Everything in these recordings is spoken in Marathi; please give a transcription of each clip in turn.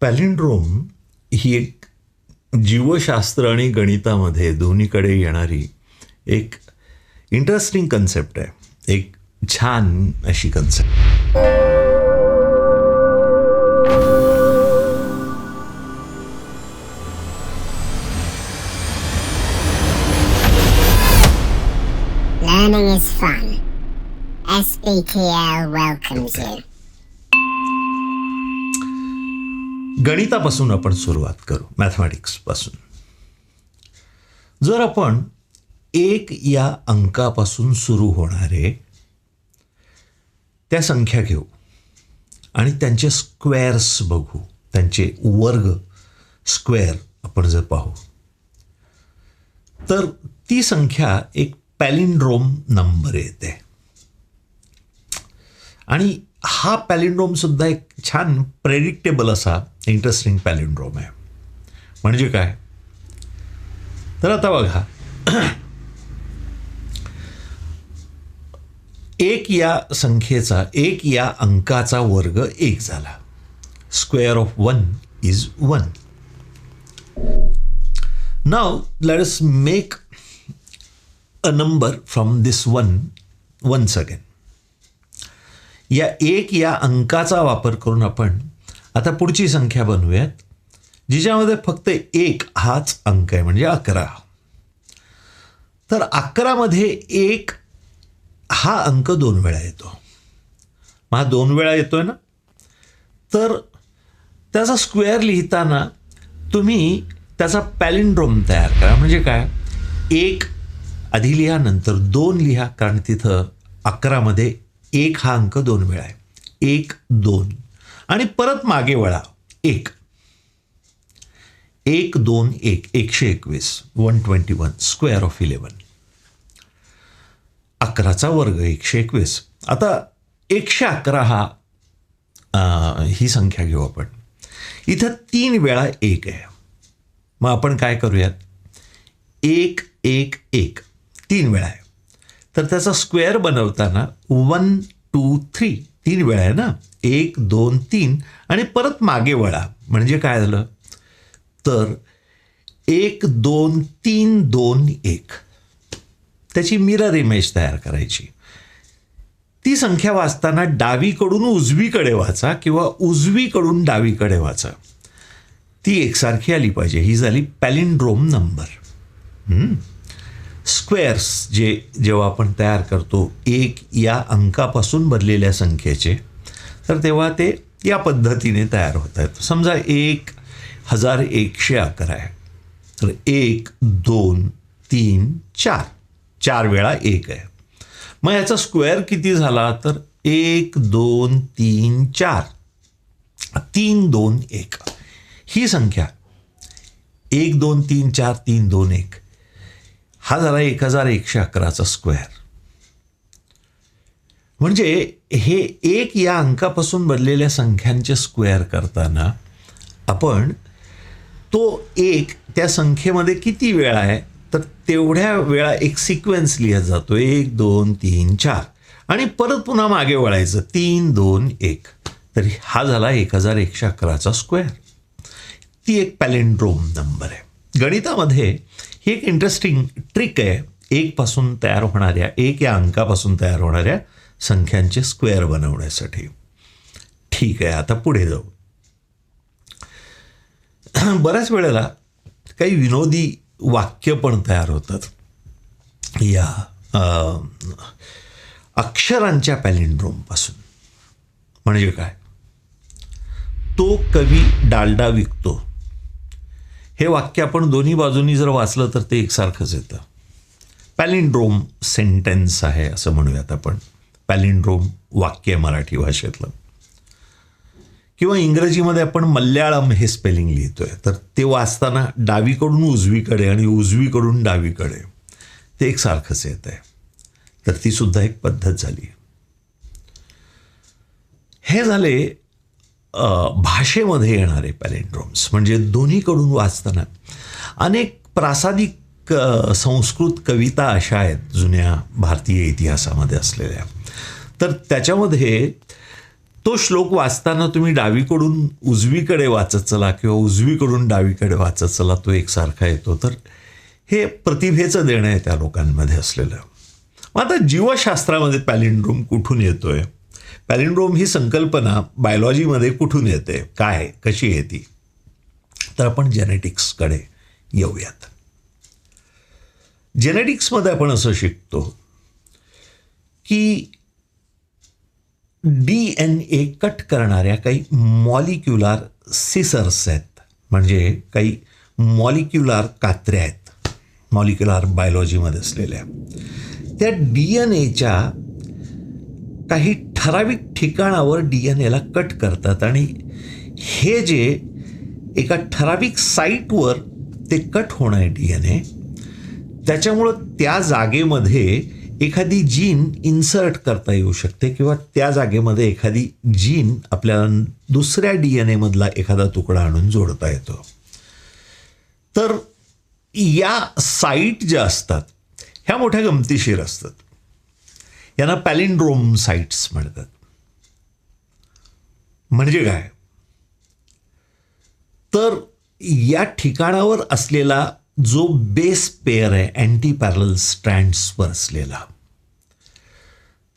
पॅलिंड्रोम ही एक जीवशास्त्र आणि गणितामध्ये दोन्हीकडे येणारी एक इंटरेस्टिंग कन्सेप्ट आहे एक छान अशी concept Learning is fun. SBTL welcomes you. गणितापासून आपण सुरुवात करू मॅथमॅटिक्सपासून. जर आपण एक या अंकापासून सुरू होणारे त्या संख्या घेऊ आणि त्यांचे स्क्वेअर्स बघू त्यांचे वर्ग स्क्वेअर आपण जर पाहू तर ती संख्या एक पॅलिंड्रोम नंबर येते. आणि हा पॅलिंड्रोमसुद्धा एक छान प्रेडिक्टेबल असा इंटरेस्टिंग पॅलिंड्रोम आहे. म्हणजे काय? तर आता बघा. एक या संख्येचा एक या अंकाचा वर्ग एक झाला. Square of one is one now let us make a number from this one once again या एक या अंकाचा वापर करून आपण आता पुढची संख्या बनवूयात जिच्यामध्ये फक्त एक हाच अंक आहे म्हणजे अकरा. तर अकरामध्ये एक हा अंक दोन वेळा येतो. मग हा दोन वेळा येतोय ना? तर त्याचा स्क्वेअर लिहिताना तुम्ही त्याचा पॅलिंड्रोम तयार करा. म्हणजे काय? एक आधी लिहा नंतर दोन लिहा कारण तिथं अकरामध्ये एक हा अंक दोन वेळा आहे. एक दोन. आणि परत मागे वळा. एक. एक दोन एक. एकशे एकवीस. One twenty one. Square of eleven अकराचा वर्ग एकशे एकवीस. आता एकशे अकरा हा ही संख्या घेऊ आपण. इथं तीन वेळा एक आहे. मग आपण काय करूयात? एक एक एक. तीन वेळा आहे. तर त्याचा स्क्वेअर बनवताना वन टू थ्री तीन वेळा आहे ना? एक दोन तीन आणि परत मागे वळा. म्हणजे काय झालं? तर एक दोन तीन दोन एक. त्याची मिरर इमेज तयार करायची. ती संख्या वाचताना डावीकडून उजवीकडे वाचा किंवा उजवीकडून डावीकडे वाचा. ती एकसारखी आली पाहिजे. ही झाली पॅलिंड्रोम नंबर स्क्वेअर्स जे जेव्हा आपण तयार करतो एक या अंकापासून बनलेल्या संख्येचे तर तेव्हा ते या पद्धतीने तयार होत आहेत. समजा एक हजार एकशे अकरा आहे. तर एक दोन तीन चार. चार वेळा एक आहे. मग याचा स्क्वेअर किती झाला? तर एक दोन तीन चार. तीन दोन एक. ही संख्या. एक दोन तीन चार तीन दोन एक. हा झाला एक हजार एकशे अकराचा स्क्वेअर. म्हणजे हे एक या अंकापासून बनलेल्या संख्यांचे स्क्वेअर करताना आपण तो एक त्या संख्येमध्ये किती वेळा आहे तर तेवढ्या वेळा एक सिक्वेन्स लिहित जातो. एक दोन तीन चार. आणि परत पुन्हा मागे वळायचं. तीन दोन एक. तरी हा झाला एक हजार एकशे अकराचा स्क्वेअर. ती एक पॅलेंड्रोम नंबर आहे. गणितामध्ये ही एक इंटरेस्टिंग ट्रिक आहे. एकपासून तयार होणाऱ्या एक या अंकापासून तयार होणाऱ्या संख्यांचे स्क्वेअर बनवण्यासाठी. ठीक आहे आता पुढे जाऊ. बऱ्याच वेळेला काही विनोदी वाक्य पण तयार होतात. या अक्षरांच्या पॅलिंड्रोमपासून म्हणजे काय? तो कवी डालडा विकतो. हे वाक्य आपण दोन्ही बाजूनी जर वाचलं तर ते एकसारखंच येतं. पॅलिंड्रोम सेंटेन्स आहे असं म्हणूयात आपण. पॅलिंड्रोम वाक्य आहे मराठी भाषेतलं. किंवा इंग्रजीमध्ये आपण मल्याळम हे स्पेलिंग लिहितोय. तर ते वाचताना डावीकडून उजवीकडे आणि उजवीकडून डावीकडे ते एकसारखंच येत आहे तर ती सुद्धा एक पद्धत झाली. हे झाले भाषेमध्ये येणारे पॅलेंड्रोम्स म्हणजे दोन्हीकडून वाचताना. अनेक प्रासादिक संस्कृत कविता अशा आहेत जुन्या भारतीय इतिहासामध्ये असलेल्या. तर त्याच्यामध्ये तो श्लोक वाचताना तुम्ही डावीकडून उजवीकडे वाचत चला किंवा उजवीकडून डावीकडे वाचत चला तो एकसारखा येतो. तर हे प्रतिभेचं देणं आहे त्या लोकांमध्ये असलेलं. मग आता जीवशास्त्रामध्ये पॅलिंड्रोम कुठून येतोय? पॅलिंड्रोम ही संकल्पना बायोलॉजीमध्ये कुठून येते? काय कशी येते तर आपण जेनेटिक्सकडे येऊयात. जेनेटिक्समध्ये आपण असं शिकतो की डी एन ए कट करणाऱ्या काही मॉलिक्युलार सिसर्स आहेत. म्हणजे काही मॉलिक्युलार कात्र्या आहेत. मॉलिक्युलार बायोलॉजीमध्ये असलेल्या. त्या डी एन एच्या काही ठराविक ठिकाणावर डी एन एला कट करतात. आणि हे जे एका ठराविक साईटवर ते कट होणं आहे डी एन ए त्याच्यामुळं त्या जागेमध्ये एखादी जीन इन्सर्ट करता येऊ शकते किंवा त्या जागेमध्ये एखादी जीन आपल्याला दुसऱ्या डी एन एमधला एखादा तुकडा आणून जोडता येतो. तर या साईट ज्या असतात ह्या मोठ्या गमतीशीर असतात. यांना पॅलिंड्रोम साईट्स म्हणतात. म्हणजे काय? तर या ठिकाणावर असलेला जो बेस पेअर आहे अँटी पॅरल स्ट्रँड्सवर असलेला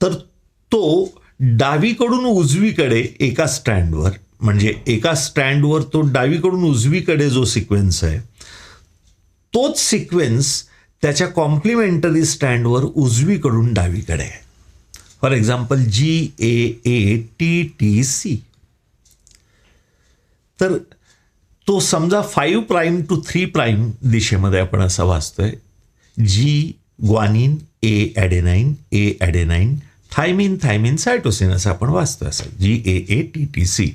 तर तो डावीकडून उजवीकडे एका स्टँडवर म्हणजे एका स्टँडवर तो डावीकडून उजवीकडे जो सिक्वेन्स आहे तोच सिक्वेन्स त्याच्या कॉम्प्लिमेंटरी स्टँडवर उजवीकडून डावीकडे आहे. For example G A A T T C तर तो समजा five prime to three prime दिशेमध्ये आपण असा वाचतोय. G guanine A adenine A adenine thymine thymine cytosine असं आपण वाचतोय असं. G A A T T C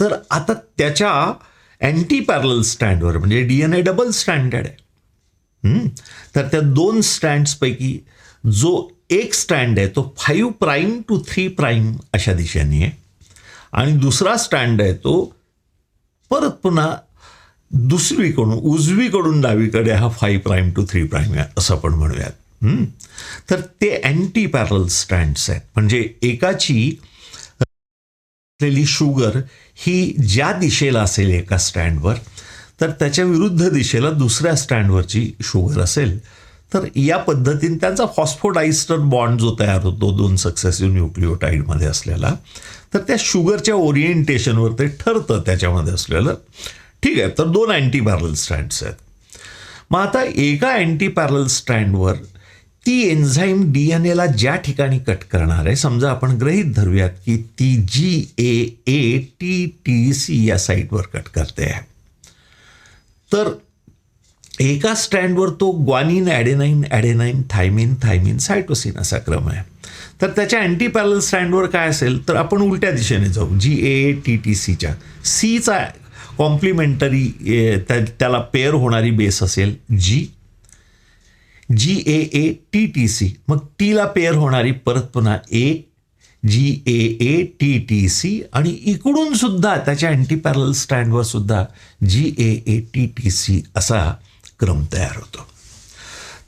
तर आता त्याच्या अँटी पॅरल स्टँडवर म्हणजे D N A double standard आहे. तर त्या दोन स्टँड्सपैकी जो एक स्टँड आहे तो five prime to three prime अशा दिशेने आहे. आणि दुसरा स्टँड आहे तो परत पुन्हा दुसरीकडून उजवीकडून डावीकडे हा five prime to three prime आहे असं आपण म्हणूयात. तर ते अँटी पॅरल स्टँड्स आहेत. म्हणजे एकाची असलेली शुगर ही ज्या दिशेला असेल एका स्टँडवर तर त्याच्या विरुद्ध दिशेला दुसऱ्या स्टँडवरची शुगर असेल. तर या पद्धतीने त्यांचा फॉस्फोडायस्टर बॉन्ड जो तयार होतो दोन सक्सेसिव्ह न्यूक्लिओटाईडमध्ये असलेला तर त्या शुगरच्या ओरिएंटेशनवर ते ठरतं त्याच्यामध्ये असलेलं. ठीक आहे तर दोन अँटी पॅरल स्टँड्स आहेत. मग आता एका अँटी पॅरल स्टँडवर ती एन्झाईम डी एन एला ज्या ठिकाणी कट करणार आहे समजा आपण ग्रहीत धरूयात की ती G A A T T C या साईटवर कट करते आहे. तर एका स्टँडवर तो guanine adenine adenine thymine thymine cytosine असा क्रम आहे. तर त्याच्या अँटी पॅरल स्टँडवर काय असेल तर आपण उलट्या दिशेने जाऊ. जी ए टी टी सीच्या. सीचा कॉम्प्लिमेंटरी त्याला पेअर होणारी बेस असेल G. G A A T T C. मग टीला पेअर होणारी परत पुन्हा A G A A T T C. आणि इकडून सुद्धा त्याच्या अँटी पॅरल स्टँडवर सुद्धा G A A T T C असा क्रम तयार होतो.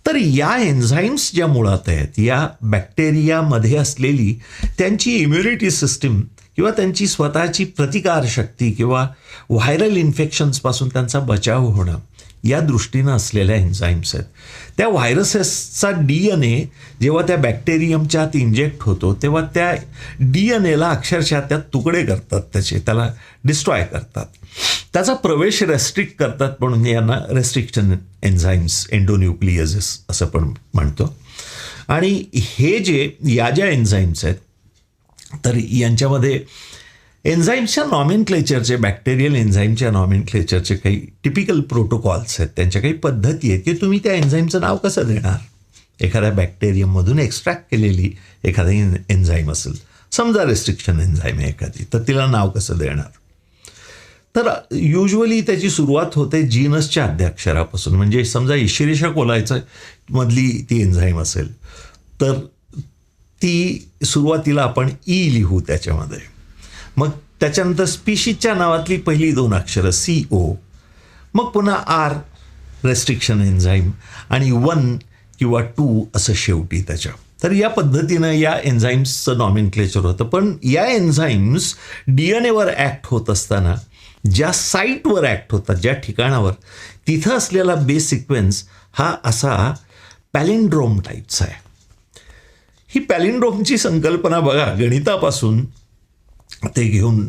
तर या एन्झाईम्स ज्या मुळात आहेत या बॅक्टेरियामध्ये असलेली त्यांची इम्युनिटी सिस्टीम किंवा त्यांची स्वतःची प्रतिकारशक्ती किंवा व्हायरल इन्फेक्शन्सपासून त्यांचा बचाव होणं या दृष्टीनं असलेल्या एन्झाईम्स आहेत. त्या व्हायरसेसचा डी एन ए जेव्हा त्या बॅक्टेरियमच्या आत इंजेक्ट होतो तेव्हा त्या डी एन एला अक्षरशः त्यात तुकडे करतात त्याचे त्याला डिस्ट्रॉय करतात. त्याचा प्रवेश रेस्ट्रिक्ट करतात म्हणून यांना रेस्ट्रिक्शन एन्झाईम्स एन्डोन्यूक्लियझिस असं पण म्हणतो. आणि हे जे या ज्या एन्झाईम्स आहेत तर यांच्यामध्ये एन्झाईम्सच्या नॉमिन क्लेचरचे बॅक्टेरियल एन्झाईमच्या नॉमिन क्लेचरचे काही टिपिकल प्रोटोकॉल्स आहेत. त्यांच्या काही पद्धती आहेत की तुम्ही त्या एन्झाईमचं नाव कसं देणार? एखाद्या बॅक्टेरियममधून एक्स्ट्रॅक्ट केलेली एखादी एन्झाईम असेल समजा रेस्ट्रिक्शन एन्झाईम आहे एखादी तर तिला नाव कसं देणार? तर युजली त्याची सुरुवात होते जीनसच्या अध्याक्षरापासून म्हणजे समजा इशिरेशा कोलायचं मधली ती एन्झाईम असेल तर ती सुरुवातीला आपण ई लिहू त्याच्यामध्ये. मग त्याच्यानंतर स्पीशीजच्या नावातली पहिली दोन अक्षरं सी ओ मग पुन्हा आर रेस्ट्रिक्शन एन्झाईम आणि वन किंवा टू असं शेवटी त्याच्या. तर या पद्धतीनं या एन्झाईम्सचं नॉमिनक्लेचर होतं. पण या एन्झाईम्स डी एन एवर ॲक्ट होत असताना ज्या साईटवर ॲक्ट होतात ज्या ठिकाणावर तिथं असलेला बेस सिक्वेन्स हा असा पॅलिंड्रोम टाईपचा आहे. ही पॅलिंड्रोमची संकल्पना बघा गणितापासून ते घेऊन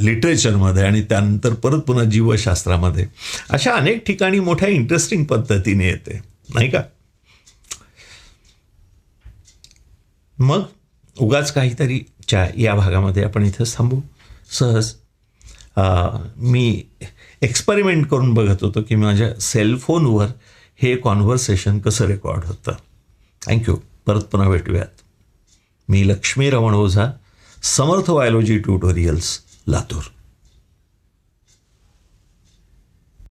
लिटरेचरमध्ये आणि त्यानंतर परत पुन्हा जीवशास्त्रामध्ये अशा अनेक ठिकाणी मोठ्या इंटरेस्टिंग पद्धतीने येते नाही का? मग उगाच काहीतरी च्या या भागामध्ये आपण इथं थांबू. सहज मी एक्सपेरिमेंट करून बघत होतो की माझ्या सेलफोनवर हे कॉन्व्हर्सेशन कसं रेकॉर्ड होतं. थँक्यू परत पुन्हा भेटूयात. मी लक्ष्मी रमण ओझा समर्थ बायोलॉजी ट्युटोरियल्स लातूर.